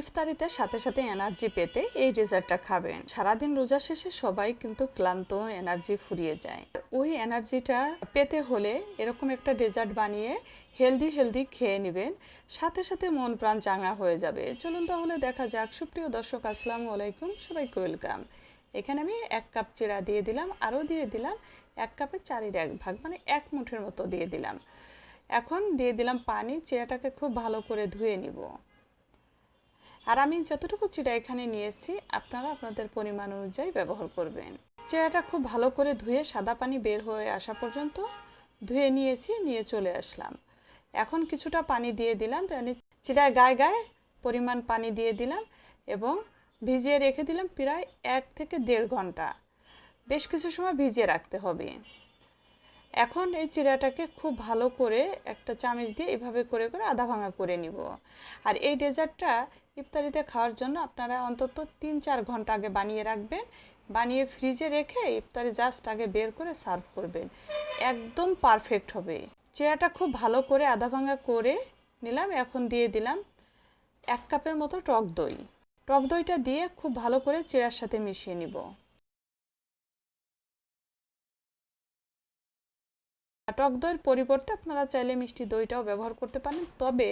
ইফতারিতে সাথে সাথে এনার্জি পেতে এই ডেজার্টটা খাবেন। সারাদিন রোজা শেষে সবাই কিন্তু ক্লান্ত, এনার্জি ফুরিয়ে যায়। ওই এনার্জিটা পেতে হলে এরকম একটা ডেজার্ট বানিয়ে হেলদি হেলদি খেয়ে নেবেন। সাথে সাথে মন প্রাণ চাঙা হয়ে যাবে। চলুন তাহলে দেখা যাক। সুপ্রিয় দর্শক, আসসালামু আলাইকুম। সবাইকে ওয়েলকাম। এখানে আমি এক কাপ চিড়া দিয়ে দিলাম, আরও দিয়ে দিলাম, এক কাপের চারির এক ভাগ মানে এক মুঠের মতো দিয়ে দিলাম। এখন দিয়ে দিলাম পানি চিড়াটাকে খুব ভালো করে ধুয়ে নিব। আর আমি যতটুকু চিড়া এখানে নিয়েছি আপনারা আপনাদের পরিমাণ অনুযায়ী ব্যবহার করবেন। চিড়াটা খুব ভালো করে ধুয়ে সাদা পানি বের হয়ে আসা পর্যন্ত ধুয়ে নিয়েছি নিয়ে চলে আসলাম। এখন কিছুটা পানি দিয়ে দিলাম মানে চিড়ায় গায়ে গায়ে পরিমাণ পানি দিয়ে দিলাম এবং ভিজিয়ে রেখে দিলাম প্রায় এক থেকে দেড় ঘণ্টা। বেশ কিছু সময় ভিজিয়ে রাখতে হবে। এখন এই চিড়াটাকে খুব ভালো করে একটা চামচ দিয়ে এভাবে করে করে আধা ভাঙা করে নিব। আর এই ডেজার্টটা ইফতারিতে খাওয়ার জন্য আপনারা অন্তত তিন চার ঘণ্টা আগে বানিয়ে রাখবেন। বানিয়ে ফ্রিজে রেখে ইফতারি জাস্ট আগে বের করে সার্ভ করবেন। একদম পারফেক্ট হবে। চিড়াটা খুব ভালো করে আধা ভাঙা করে নিলাম, এখন দিয়ে দিলাম এক কাপের মতো টক দই। টক দইটা দিয়ে খুব ভালো করে চিড়ার সাথে মিশিয়ে নিব। টক দইয়ের পরিবর্তে আপনারা চাইলে মিষ্টি দইটাও ব্যবহার করতে পারেন। তবে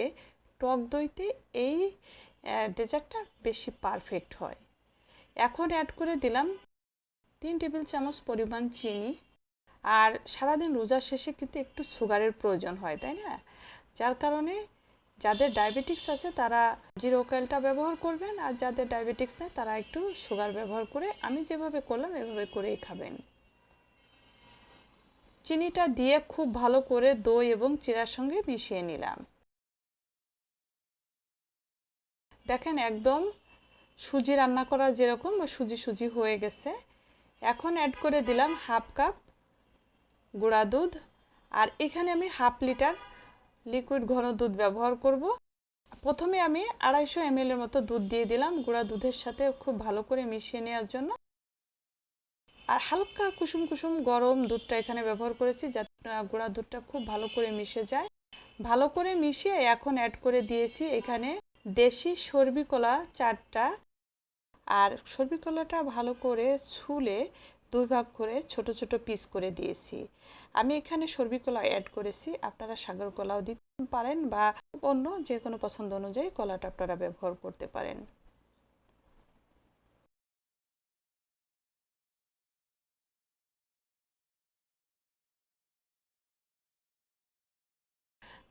টক দইতে এই ডেজার্টটা বেশি পারফেক্ট হয়। এখন অ্যাড করে দিলাম তিন টেবিল চামচ পরিমাণ চিনি। আর সারাদিন রোজার শেষে কিন্তু একটু সুগারের প্রয়োজন হয়, তাই না? যার কারণে যাদের ডায়াবেটিক্স আছে তারা জিরো ক্যালটা ব্যবহার করবেন, আর যাদের ডায়াবেটিক্স নেই তারা একটু সুগার ব্যবহার করে, আমি যেভাবে করলাম এভাবে করেই খাবেন। চিনিটা দিয়ে খুব ভালো করে দই এবং চিরার সঙ্গে মিশিয়ে নিলাম। দেখেন একদম সুজি রান্না করা যেরকম সুজি সুজি হয়ে গেছে। এখন অ্যাড করে দিলাম হাফ কাপ গুঁড়া দুধ। আর এখানে আমি হাফ লিটার লিকুইড ঘন দুধ ব্যবহার করব। প্রথমে আমি আড়াইশো এম মতো দুধ দিয়ে দিলাম। গুঁড়া দুধের সাথে খুব ভালো করে মিশিয়ে নেওয়ার জন্য। আর হালকা কুসুম কুসুম গরম দুধটা এখানে ব্যবহার করেছি যাতে গুঁড়া দুধটা খুব ভালো করে মিশে যায়। ভালো করে মিশিয়ে এখন অ্যাড করে দিয়েছি এখানে দেশি সর্বি কলা চারটা। আর সর্বি কলাটা ভালো করে ছুলে দুই ভাগ করে ছোট ছোট পিস করে দিয়েছি। আমি এখানে সর্বি কলা অ্যাড করেছি, আপনারা সাগর কলাও দিতে পারেন বা অন্য যে কোনো পছন্দ অনুযায়ী কলাটা আপনারা ব্যবহার করতে পারেন।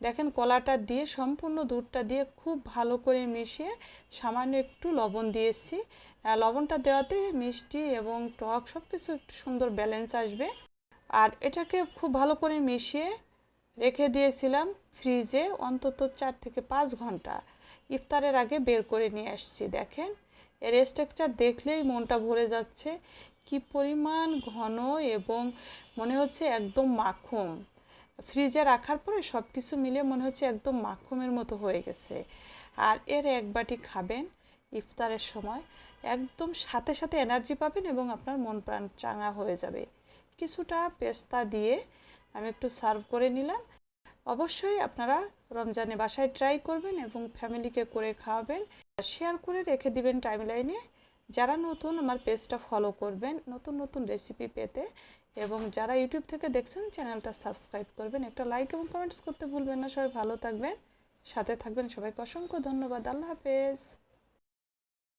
দেখেন কলাটা দিয়ে সম্পূর্ণ দুধটা দিয়ে খুব ভালো করে মিশিয়ে সামান্য একটু লবণ দিয়েছি। লবণটা দেওয়াতে মিষ্টি এবং টক সব কিছু একটু সুন্দর ব্যালেন্স আসবে। আর এটাকে খুব ভালো করে মিশিয়ে রেখে দিয়েছিলাম ফ্রিজে অন্তত চার থেকে পাঁচ ঘণ্টা। ইফতারের আগে বের করে নিয়ে আসছি, দেখেন। এর স্ট্রাকচার দেখলেই মনটা ভরে যাচ্ছে। কি পরিমাণ ঘন এবং মনে হচ্ছে একদম মাখুম। ফ্রিজে রাখার পরে সব কিছু মিলে মনে হচ্ছে একদম মাখুমের মতো হয়ে গেছে। আর এর এক বাটি খাবেন ইফতারের সময়। একদম সাথে সাথে এনার্জি পাবেন এবং আপনার মন প্রাণ চাঙা হয়ে যাবে। কিছুটা পেস্তা দিয়ে আমি একটু সার্ভ করে নিলাম। অবশ্যই আপনারা রমজানে বাসায় ট্রাই করবেন এবং ফ্যামিলিকে করে খাওয়াবেন। শেয়ার করে রেখে দিবেন টাইম লাইনে যারা নতুন আমার পেজটা ফলো করবেন, নতুন নতুন রেসিপি পেতে এবং যারা ইউটিউব থেকে দেখছেন, চ্যানেলটা সাবস্ক্রাইব করবেন, একটা লাইক এবং কমেন্টস করতে ভুলবেন না। সবাই ভালো থাকবেন, সাথে থাকবেন। সবাইকে অসংখ্য ধন্যবাদ। আল্লাহ হাফেজ।